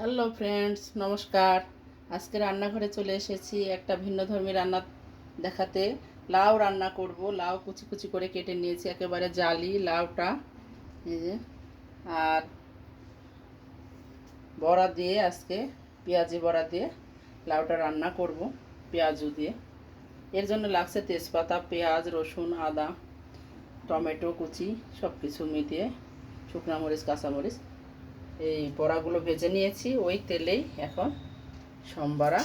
Hello friends, নমস্কার। আজকে রান্নাঘরে চলে এসেছি একটা ভিন্ন ধর্মী রান্না দেখাতে। লাউ রান্না করব। লাউ কুচি কুচি করে কেটে নিয়েছি, একেবারে জালি লাউটা। এই যে, আর বড়া দিয়ে আজকে, পেঁয়াজি বড়া দিয়ে লাউটা রান্না করব, পেঁয়াজু দিয়ে। এর জন্য লাগছে তেজপাতা, পেঁয়াজ, রসুন, আদা, টমেটো, কুচি সব কিছু মিটিয়ে শুকনো মরিচ কাঁচামরিচ এই বড়াগুলো ভেজে নিয়েছি, ওই তেলেই এখন সম্বারা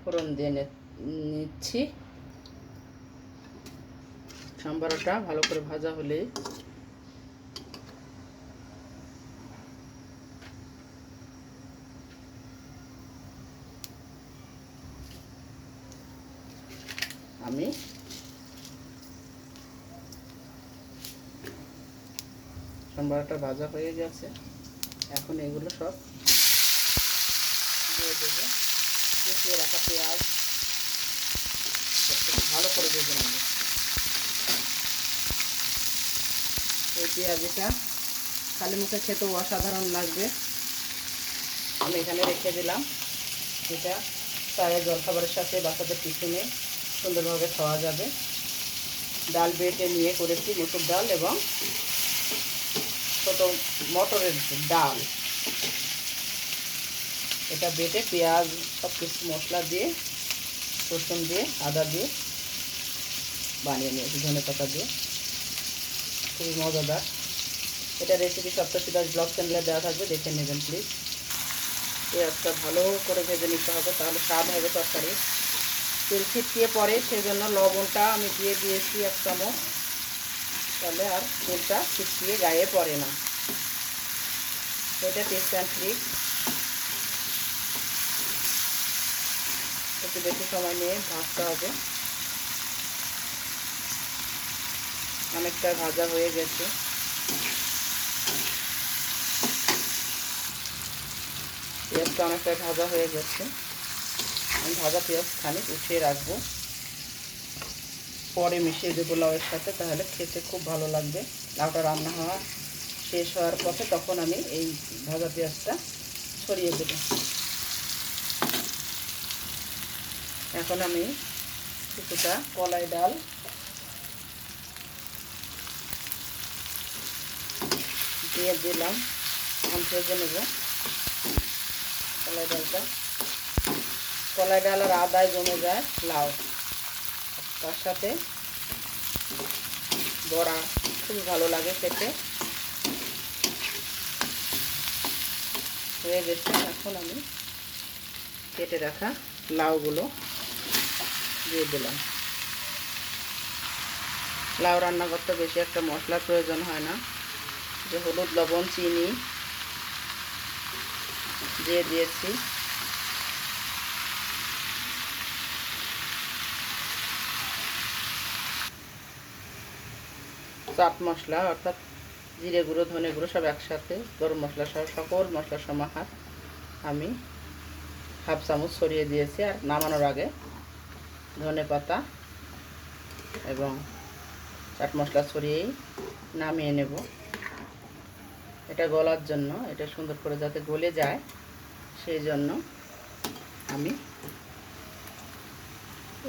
ফোড়ন দিয়ে নিচ্ছি। সম্বারাটা ভালো করে ভাজা হলে আমি সম্বারাটা ভাজা হয়ে গেছে। এখন এগুলো সব দিয়ে দেবো। কুচিয়ে রাখা পেঁয়াজ। ভালো করে ভেজে নেব। এই পেঁয়াজিটা খালি মুখে খেতেও অসাধারণ লাগবে। আমি এখানে রেখে দিলাম। এটা চায়ের জলখাবারের সাথে বাচ্চাদের টিফিনে সুন্দরভাবে খাওয়া যাবে। ডাল বেটে নিয়ে করেছি মুসুর ডাল এবং ছোট মটরের ডাল। এটা বেটে পেঁয়াজ সব কিছু মশলা দিয়ে, রসুন দিয়ে, আদা দিয়ে বানিয়ে নিয়েছি, ধনে পাতা দিয়ে। খুবই মজাদার। এটা রেসিপি সপ্তাশি দাস ব্লগ চ্যানেলে দেওয়া থাকবে, দেখে নেবেন প্লিজ পেঁয়াজটা ভালো করে ভেজে নিতে হবে, তাহলে স্বাদ হবে তরকারি। তেল ছিটকিয়ে পরে সেজন্য লবণটা আমি দিয়ে দিয়েছি এক চামচ। তাহলে আর তেলটা ছিটকিয়ে গায়ে পড়ে না। এটা টেস্ট অ্যান্ড ট্রিক একটু বেশি সময় নিয়ে ভাজতে হবে। অনেকটা ভাজা হয়ে গেছে। পেঁয়াজটা অনেকটা ভাজা হয়ে গেছে। আমি ভাজা পেঁয়াজ খানিক উঠিয়ে রাখব। পরে মিশিয়ে দেবো লাউয়ের সাথে, তাহলে খেতে খুব ভালো লাগবে। লাউটা রান্না হওয়া শেষ হওয়ার পথে তখন আমি এই ভাজা পেঁয়াজটা ছড়িয়ে দেব। এখন আমি কিছুটা কলাই ডাল দিয়ে দিলাম এখন ভেজে নেব। কলাই ডালটা। কলাই ডাল আর আদায় জমে যায় লাউ। তার সাথে বড়া খুব ভালো লাগে খেতে। হয়ে গেছে, এখন আমি কেটে রাখা লাউগুলো দিয়ে দিলাম। লাউ রান্না করতে বেশি একটা মশলার প্রয়োজন হয় না। যে হলুদ, লবণ, চিনি দিয়ে দিয়েছি। চাট মশলা, অর্থাৎ জিরে গুঁড়ো, ধনে গুঁড়ো সব একসাথে, গরম মশলা সহ সকল মশলা সমাহার আমি হাফ চামচ ছড়িয়ে দিয়েছি আর নামানোর আগে ধনে পাতা এবং চাট মশলা ছড়িয়েই নামিয়ে নেব। এটা গলার জন্য, এটা সুন্দর করে যাতে গলে যায়, সেই জন্য আমি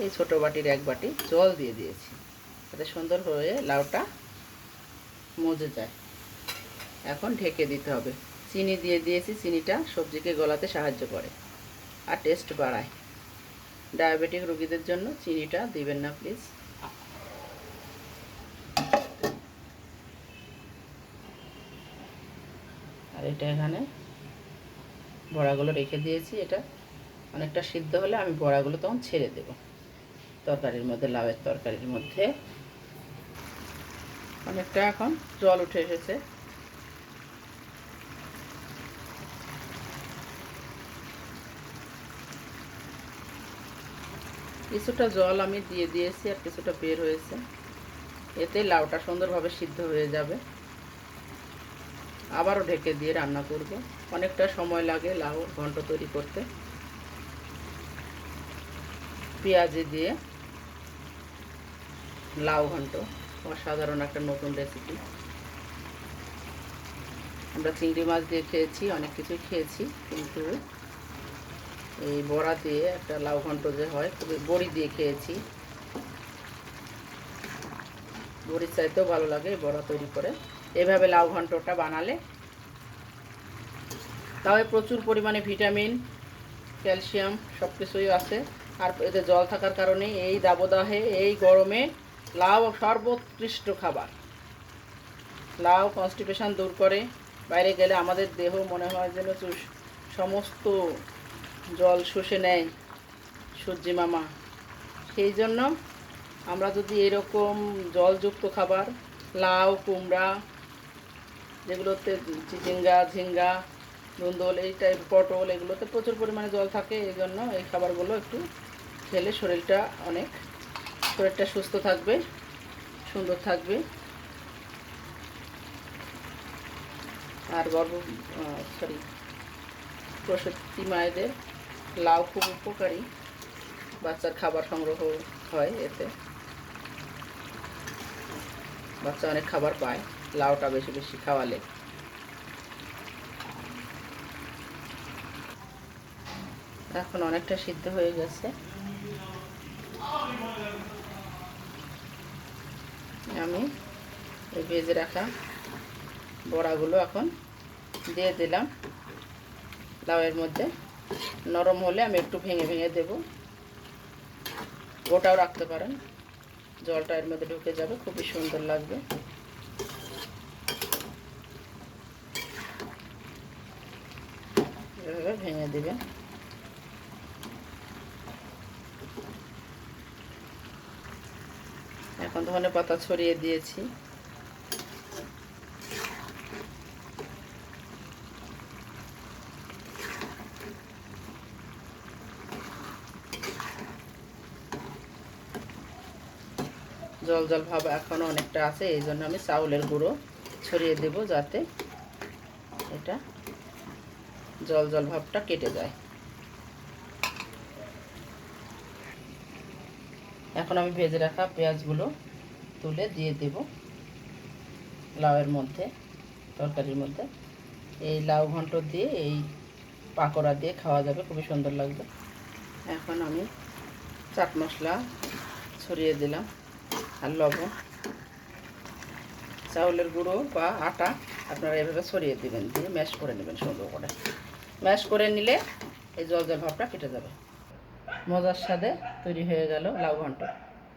এই ছোটো বাটির এক বাটি জল দিয়ে দিয়েছি। যাতে সুন্দর হয়ে লাউটা মজে যায়। এখন ঢেকে দিতে হবে। চিনি দিয়ে দিয়েছি, চিনিটা সবজিকে গলাতে সাহায্য করে আর টেস্ট বাড়ায়। ডায়াবেটিক রোগীদের জন্য চিনিটা দিবেন না প্লিজ আর এটা এখানে বড়াগুলো রেখে দিয়েছি। এটা অনেকটা সিদ্ধ হলে আমি বড়াগুলো তখন ছেড়ে দেব। তরকারির মধ্যে, লাউয়ের তরকারির মধ্যে অনেকটা এখন জল উঠে এসেছে। কিছুটা জল আমি দিয়ে দিয়েছি আর কিছুটা বের হয়েছে। এতে লাউটা সুন্দরভাবে সিদ্ধ হয়ে যাবে। আবারও ঢেকে দিয়ে রান্না করব। অনেকটা সময় লাগে লাউ ঘন্ট তৈরি করতে। পেঁয়াজি দিয়ে লাউ ঘন্ট। অসাধারণ একটা নতুন রেসিপি আমরা চিংড়ি মাছ দিয়ে খেয়েছি, অনেক কিছুই খেয়েছি, কিন্তু এই বড়া দিয়ে একটা লাউ ঘন্ট যে হয়, খুবই বড়ি দিয়ে খেয়েছি। বড়ির চাইতেও ভালো লাগে বড়া তৈরি করে। এভাবে লাউ ঘন্টটা বানালে তাও প্রচুর পরিমাণে ভিটামিন, ক্যালসিয়াম সব কিছুই আছে। আর এতে জল থাকার কারণে এই দাবদাহে, এই গরমে লাউ সর্বোৎকৃষ্ট খাবার। লাউ কনস্টিপেশন দূর করে। বাইরে গেলে আমাদের দেহ মনে হয় যেন সমস্ত জল শুষে নেয় সূর্যি মামা। সেই জন্য আমরা যদি এরকম জলযুক্ত খাবার, লাউ, কুমড়া, যেগুলোতে চিচিঙ্গা, ঝিঙ্গা ধুন্দল এই টাইপ পটল, এগুলোতে প্রচুর পরিমাণে জল থাকে, এই জন্য এই খাবারগুলো একটু খেলে শরীরটা অনেক শরীরটা সুস্থ থাকবে, সুন্দর থাকবে। আর গর্ভ সরি প্রসূতি মায়েদের লাউ খুব উপকারী, বাচ্চার খাবার সংগ্রহ হয় এতে। বাচ্চা অনেক খাবার পায়, লাউটা বেশি বেশি খাওয়ালে। এখন অনেকটা সিদ্ধ হয়ে গেছে। আমি এই ভেজে রাখা বড়াগুলো এখন দিয়ে দিলাম। লাউয়ের মধ্যে। নরম হলে আমি একটু ভেঙে ভেঙে দেব। গোটাও রাখতে পারেন। জলটা এর মধ্যে ঢুকে যাবে, খুবই সুন্দর লাগবে। এভাবে ভেঙে দেবেন এখন ধনে পাতা ছড়িয়ে দিয়েছি। জল জল ভাব এখনও অনেকটা আছে, এই জন্য আমি চাউলের গুঁড়ো ছড়িয়ে দেব যাতে এটা জল জল ভাবটা কেটে যায়। এখন আমি ভেজে রাখা পেঁয়াজগুলো তুলে দিয়ে দেব লাউয়ের মধ্যে, তরকারির মধ্যে। এই লাউ ঘন্ট দিয়ে, এই পাকোড়া দিয়ে খাওয়া যাবে, খুবই সুন্দর লাগবে। এখন আমি চাট মশলা ছড়িয়ে দিলাম আর লবণ। চাউলের গুঁড়ো বা আটা আপনারা এভাবে ছড়িয়ে দেবেন, দিয়ে ম্যাশ করে নেবেন সুন্দর করে। ম্যাশ করে নিলে এই জল জল ভাবটা কেটে যাবে। মজার স্বাদে তৈরি হয়ে গেল লাউ ঘন্ট।